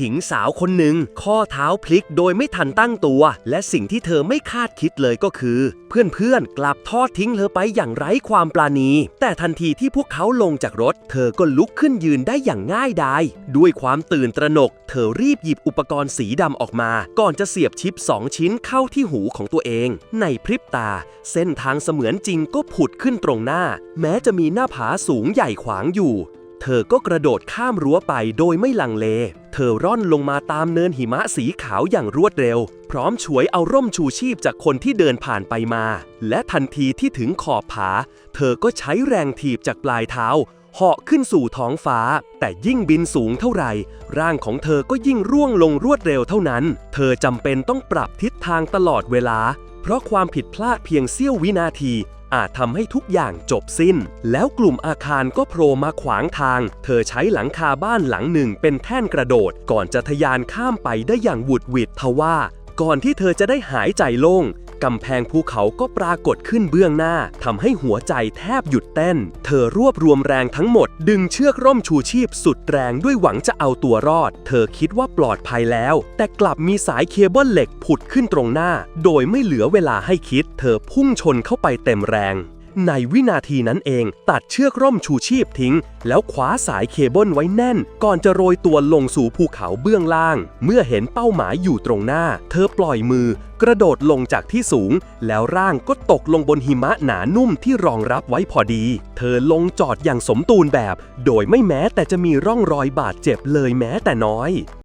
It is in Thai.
หญิงสาวคนหนึ่งข้อเท้าพลิกโดยไม่ทันตั้งตัว และสิ่งที่เธอไม่คาดคิดเลยก็คือ เพื่อนๆ กลับทอดทิ้งเธอไปอย่างไร้ความปราณี แต่ทันทีที่พวกเขาลงจากรถ เธอก็ลุกขึ้นยืนได้อย่างง่ายดาย ด้วยความตื่นตระหนก เธอรีบหยิบอุปกรณ์สีดำออกมา ก่อนจะเสียบชิป 2 ชิ้นเข้าที่หูของตัวเอง ในพริบตา เส้นทางเสมือนจริงก็ผุดขึ้นตรงหน้า แม้จะมีหน้าผาสูงใหญ่ขวางอยู่ เธอก็กระโดดข้ามรั้วไปโดยไม่ลังเล เธอร่อนลงมาตามเนินหิมะสีขาวอย่างรวดเร็ว พร้อมฉวยเอาร่มชูชีพจากคนที่เดินผ่านไปมา และทันทีที่ถึงขอบผา เธอก็ใช้แรงถีบจากปลายเท้าเหาะขึ้นสู่ท้องฟ้า แต่ยิ่งบินสูงเท่าไหร่ ร่างของเธอก็ยิ่งร่วงลงรวดเร็วเท่านั้น เธอจำเป็นต้องปรับทิศทางตลอดเวลา เพราะความผิดพลาดเพียงเสี้ยววินาที อาจทำให้ทุกอย่างจบสิ้น แล้วกลุ่มอาคารก็โผล่มาขวางทาง เธอใช้หลังคาบ้านหลังหนึ่งเป็นแท่นกระโดด ก่อนจะทะยานข้ามไปได้อย่างหวุดหวิดทว่า ก่อนที่เธอจะได้หายใจโล่งกำแพงภูเขาก็ปรากฏขึ้นเบื้องหน้าทำให้หัวใจแทบหยุดเต้น เธอรวบรวมแรงทั้งหมด ดึงเชือกร่มชูชีพสุดแรงด้วยหวังจะเอาตัวรอด เธอคิดว่าปลอดภัยแล้ว แต่กลับมีสายเคเบิลเหล็กผุดขึ้นตรงหน้า โดยไม่เหลือเวลาให้คิด เธอพุ่งชนเข้าไปเต็มแรง ในวินาทีนั้นเอง ตัดเชือกร่มชูชีพทิ้ง แล้วคว้าสายเคเบิลไว้แน่น ก่อนจะโรยตัวลงสู่ภูเขาเบื้องล่าง เมื่อเห็นเป้าหมายอยู่ตรงหน้า เธอปล่อยมือ กระโดดลงจากที่สูง แล้วร่างก็ตกลงบนหิมะหนานุ่มที่รองรับไว้พอดี เธอลงจอดอย่างสมตูนแบบ โดยไม่แม้แต่จะมีร่องรอยบาดเจ็บเลยแม้แต่น้อย